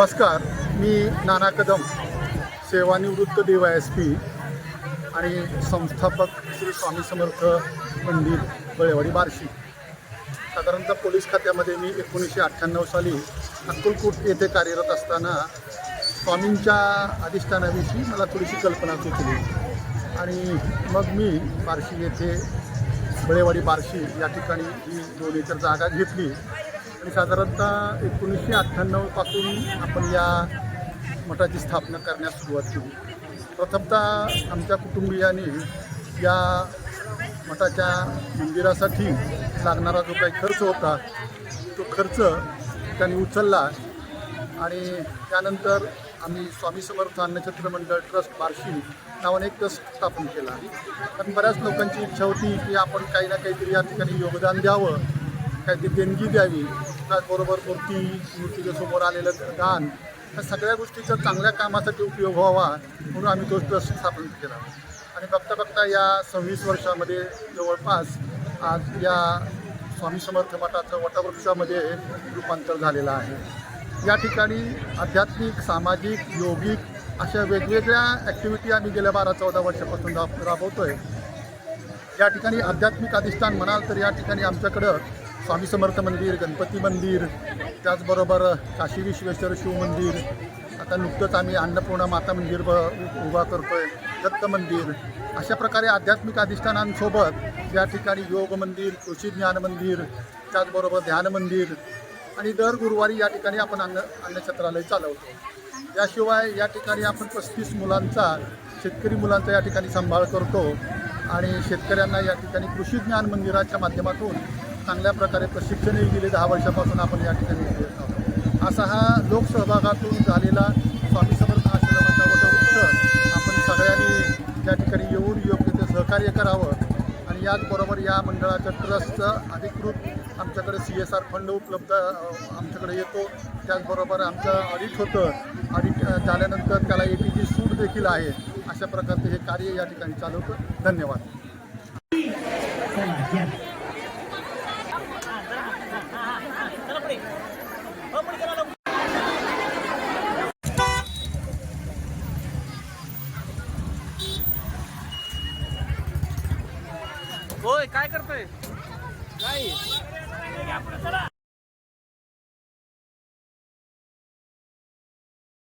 नमस्कार मी नाना कदम सेवानिवृत्त D Y S P आणि संस्थापक श्री स्वामी समर्थ मंदिर बळेवाडी बार्शी. साधारणतः पोलीस खात्यामध्ये मी एकोणीसशे अठ्ठ्याण्णव साली अक्कलकोट येथे कार्यरत असताना स्वामींच्या अधिष्ठानाविषयी मला थोडीशी कल्पना सुचली. आणि मग मी बार्शी येथे बळेवाडी बार्शी या ठिकाणी ही दोन एकर जागा घेतली. आणि साधारणतः एकोणीसशे अठ्ठ्याण्णवपासून आपण या मठाची स्थापना करण्यास सुरुवात केली. प्रथमतः आमच्या कुटुंबियांनी या मठाच्या मंदिरासाठी लागणारा जो काही खर्च होता तो खर्च त्यांनी उचलला आणि त्यानंतर आम्ही स्वामी समर्थ अन्नछत्र मंडळ ट्रस्ट बार्शी नावाने एक ट्रस्ट स्थापन केला. कारण बऱ्याच लोकांची इच्छा होती की आपण काही ना काहीतरी या ठिकाणी योगदान द्यावं काहीतरी देणगी द्यावी. त्याचबरोबर मूर्ती मूर्तीच्या समोर आलेलं दान ह्या सगळ्या गोष्टीचा चांगल्या कामासाठी उपयोग व्हावा म्हणून आम्ही तो ट्रस्ट स्थापन केला. आणि बघता बघता या सव्वीस वर्षामध्ये जवळपास आज या स्वामी समर्थ मठाचं वटवृक्षामध्ये रूपांतर झालेलं आहे. या ठिकाणी आध्यात्मिक सामाजिक योगिक अशा वेगवेगळ्या ॲक्टिव्हिटी आम्ही गेल्या बारा चौदा वर्षापासून राब राबवतो आहे या ठिकाणी आध्यात्मिक अधिष्ठान म्हणाल तर या ठिकाणी आमच्याकडं स्वामी समर्थ मंदिर गणपती मंदिर त्याचबरोबर काशी विश्वेश्वर शिव मंदिर. आता नुकतंच आम्ही अन्नपूर्णा माता मंदिर ब उभा करतो आहे दत्त मंदिर. अशा प्रकारे आध्यात्मिक अधिष्ठानांसोबत या ठिकाणी योग मंदिर कृषी ज्ञान मंदिर त्याचबरोबर ध्यान मंदिर आणि दर गुरुवारी या ठिकाणी आपण अन्न अन्नछत्रालय चालवतो. याशिवाय या ठिकाणी आपण पस्तीस मुलांचा शेतकरी मुलांचा या ठिकाणी सांभाळ करतो आणि शेतकऱ्यांना या ठिकाणी कृषी ज्ञान मंदिराच्या माध्यमातून चांगल्या प्रकारे प्रशिक्षणही दिले दहा वर्षापासून आपण या ठिकाणी देत आहोत. असा हा लोकसहभागातून झालेला स्वामी समर्थ आश्रमाचा वटवृक्ष आपण सगळ्यांनी या ठिकाणी येऊन योग्य ते सहकार्य करावं. आणि याचबरोबर या मंडळाच्या ट्रस्टचं अधिकृत आमच्याकडे सी एस आर फंड उपलब्ध आमच्याकडे येतो. त्याचबरोबर आमचं ऑडिट होतं. ऑडिट झाल्यानंतर त्याला ए टीची सूट देखील आहे. अशा प्रकारचे हे कार्य या ठिकाणी चालवतं. धन्यवाद. होय काय करतोय? काय?